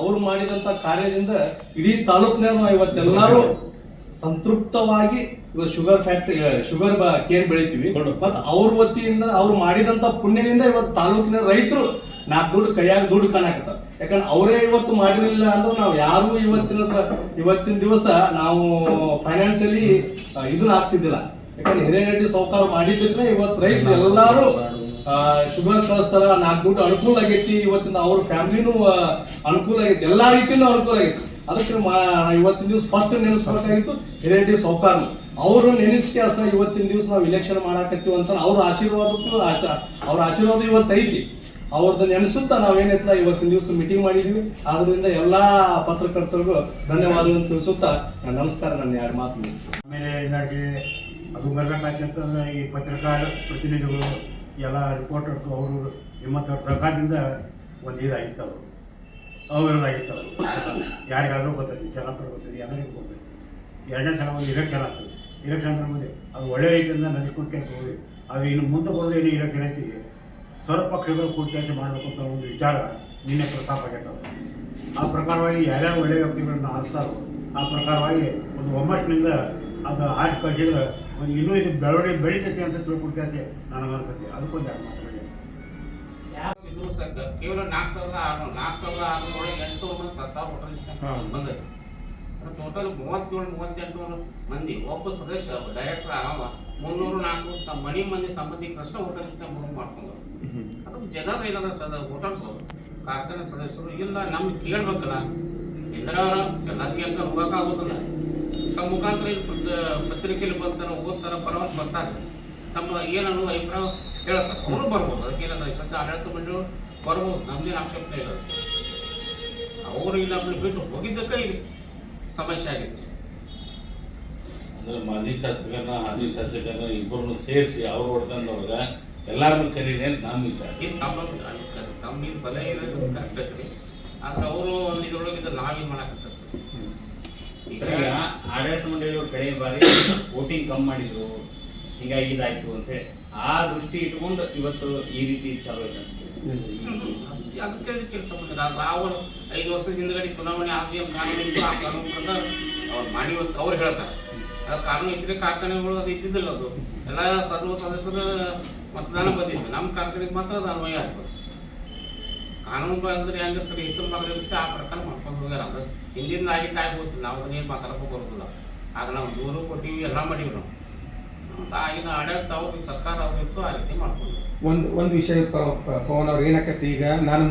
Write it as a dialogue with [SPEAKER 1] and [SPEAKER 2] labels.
[SPEAKER 1] ಅವ್ರು ಮಾಡಿದಂತ ಕಾರ್ಯದಿಂದ ಇಡೀ ತಾಲೂಕಿನವ್ರು ಇವತ್ತೆಲ್ಲರೂ ಸಂತೃಪ್ತವಾಗಿ ಇವತ್ತು ಶುಗರ್ ಫ್ಯಾಕ್ಟ್ರಿ ಶುಗರ್ ಕೇರ್ ಬೆಳಿತೀವಿ. ಮತ್ತೆ ಅವ್ರ ವತಿಯಿಂದ ಅವ್ರು ಮಾಡಿದಂತ ಪುಣ್ಯದಿಂದ ಇವತ್ತು ತಾಲೂಕಿನ ರೈತರು ನಾಲ್ಕು ದುಡ್ಡು ಕೈಯಾಗ ದುಡ್ಡು ಕಾಣಾಕತ್ತಾರ. ಯಾಕಂದ್ರೆ ಅವರೇ ಇವತ್ತು ಮಾಡಿರಲಿಲ್ಲ ಅಂದ್ರೆ ನಾವು ಯಾರು ಇವತ್ತಿನ ಇವತ್ತಿನ ದಿವಸ ನಾವು ಫೈನಾನ್ಷಿಯಲಿ ಇದನ್ನ ಆಗ್ತಿದ್ದಿಲ್ಲ. ಯಾಕಂದ್ರೆ ಹಿರೇರೆಡ್ಡಿ ಸಾವುಕಾರ ಮಾಡಿದ್ರೆ ಇವತ್ತು ರೈತರು ಎಲ್ಲಾರು ಶುಗರ್ ಕಳಿಸ್ತಾರ ನಾಲ್ಕು ದುಡ್ಡು ಅನುಕೂಲ ಆಗೈತಿ ಇವತ್ತಿನ ಅವ್ರ ಫ್ಯಾಮಿಲಿನೂ ಅನುಕೂಲ ಆಗೈತಿ, ಎಲ್ಲಾ ರೀತಿಯೂ ಅನುಕೂಲ ಆಗೈತಿ. ಅದಕ್ಕೆ ಮಾ- ಇವತ್ತಿನ ದಿವಸ ಫಸ್ಟ್ ನೆನೆಸ್ಬೇಕಾಗಿತ್ತು ಹಿರೇಡಿ ಸೌಕಾರ್ನ ಅವರು ನೆನೆಸ್ ಅಸ ಇವತ್ತಿನ ದಿವಸ ನಾವು ಇಲೆಕ್ಷನ್ ಮಾಡಾಕತ್ತೀವಿ ಅಂತ ಅವ್ರ ಆಶೀರ್ವಾದಕ್ಕೂ ಆಚ- ಅವ್ರ ಆಶೀರ್ವಾದ ಇವತ್ತು ಐತಿ. ಅವ್ರದ್ದು ನೆನೆಸುತ್ತಾ ನಾವೇನೈತಲ್ಲ ಇವತ್ತಿನ ದಿವಸ ಮೀಟಿಂಗ್ ಮಾಡಿದ್ವಿ. ಆದ್ರಿಂದ ಎಲ್ಲಾ ಪತ್ರಕರ್ತರಿಗೂ ಧನ್ಯವಾದಗಳನ್ನು ತಿಳಿಸುತ್ತಾ ನಮಸ್ಕಾರ, ನನ್ನ ಎರಡು ಮಾತು.
[SPEAKER 2] ಆಮೇಲೆ ಇದಾಗಿ ಅದು ಬರಬೇಕಾಗ್ತಂತಂದ್ರೆ ಈ ಪತ್ರಿಕಾ ಪ್ರತಿನಿಧಿಗಳು ಎಲ್ಲ ರಿಪೋರ್ಟರ್ಸು ಅವರು ನಿಮ್ಮಂಥವ್ರ ಸರ್ಕಾರದಿಂದ ಒಂದು ಇದಾಗಿತ್ತು ಅವರು ಅವಿರೋದಾಗಿತ್ತು ಅವರು ಯಾರಿಗಾದರೂ ಗೊತ್ತೈತಿ ಚೆನ್ನಾಗಿ ಗೊತ್ತೈತಿ ಎಲ್ಲರಿಗೂ ಗೊತ್ತೈತಿ ಎರಡನೇ ಸಲ ಒಂದು ಇಲೆಕ್ಷನ್ ಆಗ್ತದೆ. ಇಲೆಕ್ಷನ್ ಅಂದ್ರೆ ಮುಂದೆ ಅದು ಒಳ್ಳೆ ರೀತಿಯಿಂದ ನಡೆಸ್ಕೊಂಡು ಕೆಲಸ ಹೋಗಿ. ಅದು ಇನ್ನು ಮುಂದೆ ಬರೋದು ಏನು ಇಲೆಕ್ಷನ್ ಐತಿ ಸ್ವರಪಕ್ಷಗಳು ಪಕ್ಷಗಳು ಕೂಡಿ ಕೆಲಸ ಮಾಡಬೇಕು ಅಂತ ಒಂದು ವಿಚಾರ ನಿನ್ನೆ ಪ್ರಸ್ತಾಪ ಆಗೈತೆ ಆ ಪ್ರಕಾರವಾಗಿ ಯಾರ್ಯಾರು ಒಳ್ಳೆಯ ವ್ಯಕ್ತಿಗಳನ್ನ ಆರಿಸ್ತಾರೋ ಆ ಪ್ರಕಾರವಾಗಿ ಒಂದು ಒಮ್ಮಟ್ಟಿನಿಂದ ಅದು ಆಶ್ ಇನ್ನೂ ಇದು ಬೆಳವಣಿಗೆ ಬೆಳಿತೈತಿ ಅಂತ ತಿಳ್ಕೊಡ್ತೈತೆ ನಾನು ಅನ್ಸುತ್ತೆ ಅದಕ್ಕೊಂದು ಎರಡು ಮಾತಾಡಿ
[SPEAKER 3] ಕೇವಲ ನಾಲ್ಕು ಸಾವಿರದ ಆರುನೂರು. ನಾಲ್ಕು ಸಾವಿರದ ಆರುನೂರೊಳಗೆ ಎಂಟುನೂರು ಮಂದಿ ಸತ್ತಾವ
[SPEAKER 2] ಹಾ.
[SPEAKER 3] ಹೋಟೆಲ್ ಬಂದೈತಿ ಟೋಟಲ್ ಮೂವತ್ತೇಳು ಮೂವತ್ತೆಂಟು ಮಂದಿ. ಒಬ್ಬ ಸದಸ್ಯ ಡೈರೆಕ್ಟರ್ ಅವ ಮುನ್ನೂರು ನಾಲ್ಕು ತಮ್ಮ ಮನೆ ಮಂದಿ ಸಂಬಂಧಿಕರಷ್ಟು ಹೋಟೆಲ್ ಇಷ್ಟ ಮೂರು ಮಾಡ್ಕೊಂಡು. ಅದಕ್ಕೆ ಜನರು ಏನದ ಸದ ಹೋಟೆಲ್ಸ್ ಕಾರ್ಖಾನೆ ಸದಸ್ಯರು ಇಲ್ಲ ನಮ್ಗೆ ಕೇಳ್ಬೇಕಲ್ಲ. ಇಂದ್ರ ಎಲ್ಲರಿಗೆ ಕೆಲಸ ಹೋಗೋಕ್ಕಾಗೋದಿಲ್ಲ ತಮ್ಮ ಮುಖಾಂತರ ಪತ್ರಿಕೆಯಲ್ಲಿ ಬರ್ತಾರೆ ಓದ್ತಾರ ಪರವಾಗಿ ಬರ್ತಾರೆ. ತಮ್ಮ ಏನನ್ನು ಅಭಿಪ್ರಾಯ ಹೇಳ್ತಾರೆ ಅವರು ಬರ್ಬೋದು. ಅದಕ್ಕೇನ ಸತ್ಯ ಸದ್ಯ ಆಡಳಿತ ಮಂಡಳಿ ಬರ್ಬೋದು. ನಮ್ದೇನು ಆಕ್ಷೇಪಣೆ ಇಲ್ಲ ಅವರು ಇಲ್ಲ ನಮ್ಮನ್ನು ಬಿಟ್ಟು ಹೋಗಿದ್ದಕ್ಕೆ ಇದು ಸಮಸ್ಯೆ ಆಗಿದೆ.
[SPEAKER 4] ಅಂದ್ರೆ ಮಾಜಿ ಶಾಸಕರನ್ನ ಹಾಲಿ ಶಾಸಕರನ್ನ ಇಬ್ಬರನ್ನು ಸೇರಿಸಿ ಅವ್ರು ಹೊಡೆದಂದೊಳಗ ಎಲ್ಲಾರನ್ನು ಕರೀರಿ ಅಂತ ನಮ್ಮ ವಿಚಾರ.
[SPEAKER 3] ತಮ್ಮ ತಮ್ಮ ಸಲಹೆ ಇರೋದು ಕರೆಕ್ಟ್ ಐತ್ರಿ. ಆದ್ರೆ ಅವರು ಒಂದು ಇದ್ರೊಳಗಿದ್ರೆ ನಾವೇನು ಮಾಡಕ್ಕಂತ ಸರ್.
[SPEAKER 5] ಈಗ ಆಡಳಿತ ಮಂಡಳಿಯವರು ಕಡೆ ಬಾರಿ ವೋಟಿಂಗ್ ಕಮ್ಮಿ ಮಾಡಿದ್ರು. ಹೀಗಾಗಿ ಇದಾಯ್ತು ಅಂತ ಆ ದೃಷ್ಟಿ ಇಟ್ಕೊಂಡು ಇವತ್ತು ಈ ರೀತಿ ಚಾಲೂ ಇದೆ
[SPEAKER 3] ಅದಕ್ಕೆ ಸಂಬಂಧ ಅವರು ಐದು ವರ್ಷದ ಹಿಂದ್ಗಡೆ ಚುನಾವಣೆ ಆಗಿ ಆ ಅವ್ರು ಮಾಡಿ ಅವ್ರು ಹೇಳ್ತಾರೆ. ಅದು ಕಾನೂನು ಇದ್ರೆ ಕಾರ್ಖಾನೆಗಳು ಅದು ಇದ್ದಿದ್ದಿಲ್ಲ ಅದು. ಎಲ್ಲ ಸರ್ವ ಸದಸ್ಯರ ಮತದಾನ ಬಂದಿತ್ತು. ನಮ್ಮ ಕಾರ್ಖಾನೆಗೆ ಮಾತ್ರ ಅದು ಅನ್ವಯ ಆಗ್ತದೆ. ಕಾನೂನು ಅಂದ್ರೆ ಹೆಂಗಿರ್ತಾರೆ ಇತರ ಮಗಳಿರುತ್ತೆ ಆ ಪ್ರಕಾರ ಮಾಡ್ಕೊಂಡು ಹೋಗ್ಯಾರ. ಅದು ಹಿಂದಿಂದ ಆಗಿ ಆಗಿ ನಾವು ಅದನ್ನೇನು ಮಾತಾಡಕ್ಕೆ ಬರೋದಿಲ್ಲ. ಆದ್ರೆ ನಾವು ದೂರು ಕೊಟ್ಟಿವಿ ಎಲ್ಲ ಮಾಡೀವಿ ನಾವು. ಆಗಿನ ಆಡಳಿತ ಅವ್ರಿಗೆ ಸರ್ಕಾರ ಅವ್ರಿತ್ತು ಆ ರೀತಿ ಮಾಡ್ಕೊಂಡು
[SPEAKER 6] ಒಂದು ಒಂದು ವಿಷಯ ಪವನ್ ಅವ್ರು. ಏನಕ್ಕತ್ತಿ ಈಗ ನಾನು